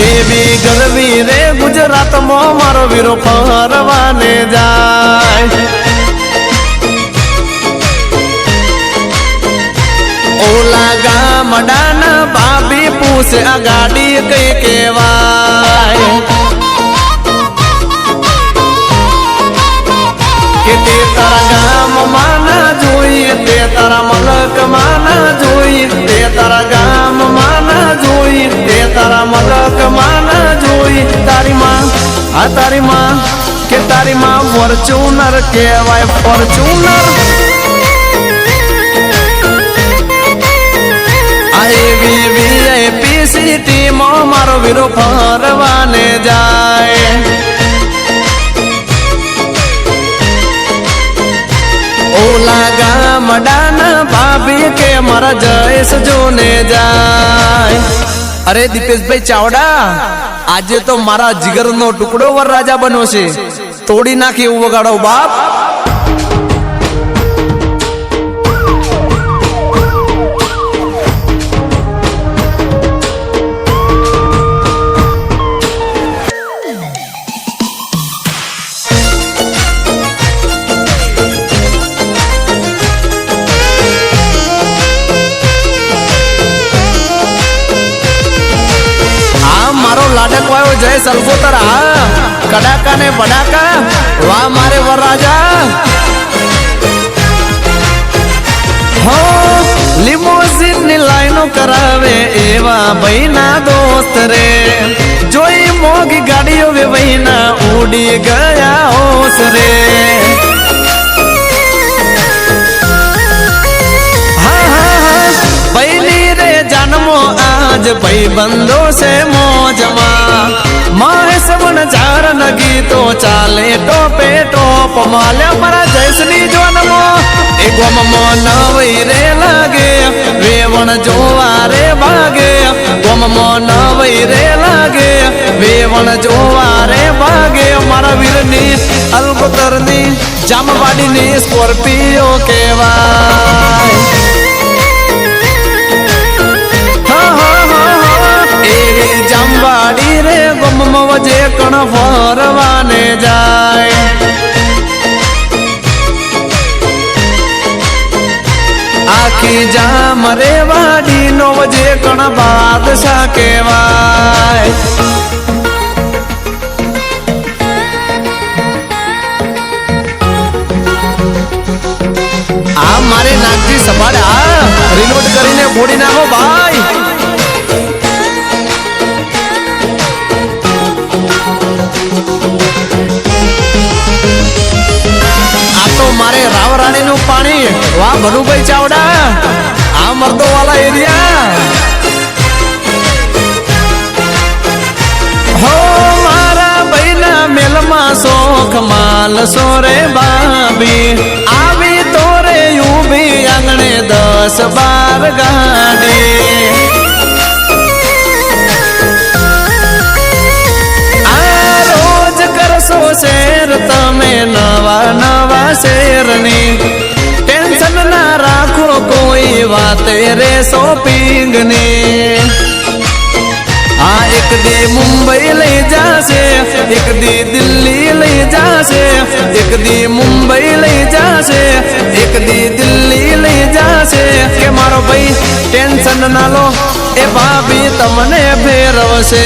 એવી ગરવી રે ગુજરાતમાં મારો વીરો ફરવાને જાય ઓલા ગામડાના ભાભી પૂછે આ ગાડી કઈ કેવાય કે તે તારા ગામમાં ના જોઈ તે તારા મલકમાં ના જોઈ તે તારા ગામમાં ના જોઈ તે તારા મલકમાં ના જોઈ તારી માં આ તારી માં કે તારી માં ફોર્ચ્યુનર કહેવાય ફોર્ચ્યુનર આ એવી વીઆઈપી સિટીમાં મારો વીરો ફરવાને જાય. ઓલા ગામડાના ભાભી કે મારા જયેશ જોને જાય. અરે દીપેશભાઈ ચાવડા આજે તો મારા જીગરનો ટુકડો વર રાજા બન્યો છે. તોડી નાખી એવું વગાડો બાપ. વાયો જય સલગોતર આ કડાકા ને બડાકા વાહ મારે વરરાજા હો લિમોઝિનની લાઈનો કરાવે એવા ભાઈના દોસ્ત રે જોઈ મોગી ગાડીઓ વે વહીના ઉડી ગયા હોશ રે હા હા હા પહેલી રે જન્મો આજ ભાઈ બંધો છે મોજમાં મહેશ વન ચારણ ગીતો ચાલે ટોપે ટોપ માલ્યા મારા જયસની જન્મો એ ગોમમો નવઈ રે લાગે, વેવણ જોવા રે ભાગે ગોમમો નવઈ રે લાગે, વેવણ જોવા રે ભાગે મારા વીરની અલગોતરની જામવાડીની સ્કોર્પિયો કહેવાય આખી જા મરે વાડી નો વજે કણ બાદશાહ કહેવાય. આ મારે નાગજી સભાડે રિલોડ કરીને ફોડી નાખો ભાઈ વાહ ભનુભાઈ ચાવડા, આ મર્દો વાલા એરિયા. હો, મારા ભાઈના મેલમાં શોખ માલ સોરે બાબી આવી તોરે ઊભી આંગણે દસ બાર ગાડી શેર તમે નવા નવા શેરની. વાતે રે શોપિંગની આ એક દે મુંબઈ લઈ જાશે, એક દી દિલ્હી લઈ જાશે, એક દી મુંબઈ લઈ જાશે, એક દી દિલ્હી લઈ જાશે. કે મારો ભાઈ, ટેન્શન ના લો, એ ભાભી તમને ફેરવશે.